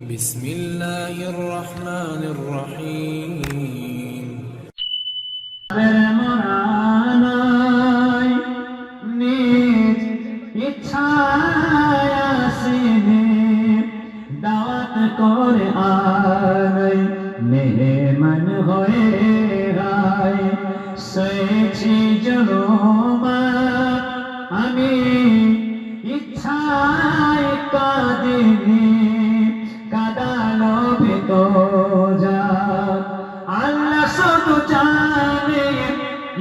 বিসমিল্লাহির রহমানির রহিম। নিজ ইচ্ছায় আসিনি দাওয়াত করে আনাই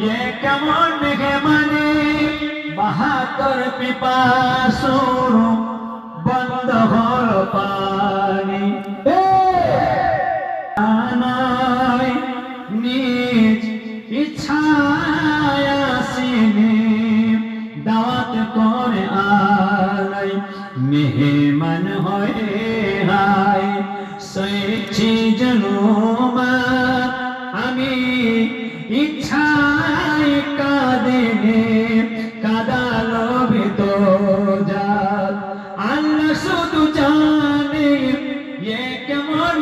ইয়ে কেমন মেঘে মানে বাহাতর পিপাসুর বন্ধ হল পানি। আনাই নিজ ইচ্ছায় আসিনি, দাওয়াত করে আলাই মেহমান হয়ে হাই সয়েছি জনুমা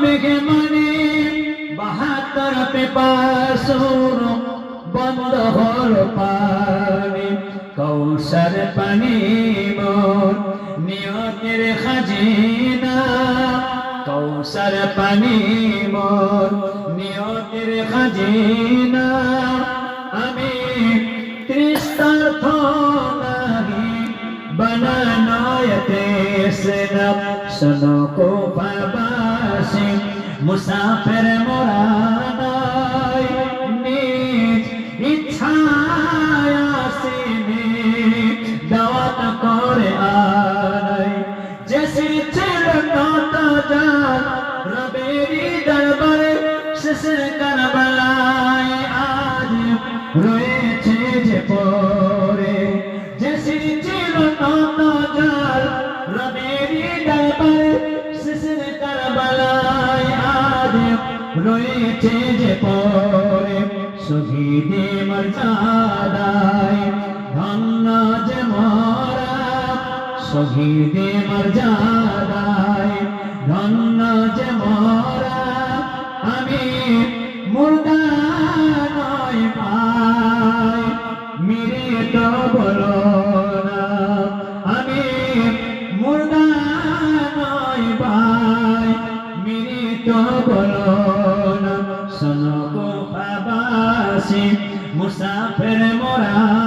বেগে মানে বাহাত্তর পেপাসুর বন্ধ হল পানি। কৌশল পানি মোর নিয়তের খাজিনা। কৌশল পানি মোর নিয়তের খাজিনা। আমি তৃষ্ণার্থ নাহি, বানানায় না শোনো কো বাবাসে মুসাফের মোরা নিজ ইচ্ছায় আসিনি দাওয়াত করে আনাই যে সিরছেন নতা জান রবেরি দরবারে শেষের রয়েছে যে পরে শহীদে মর্যাদায়। ধন্য যে মরা, শহীদে মর্যাদায়। ধন্য যে মরা, আমি মুর্দা নয় ভাই। মিরে তো বলো না, আমি মুর্দা নয় ভাই। মিরে তো বলো মুসাফির মোরা।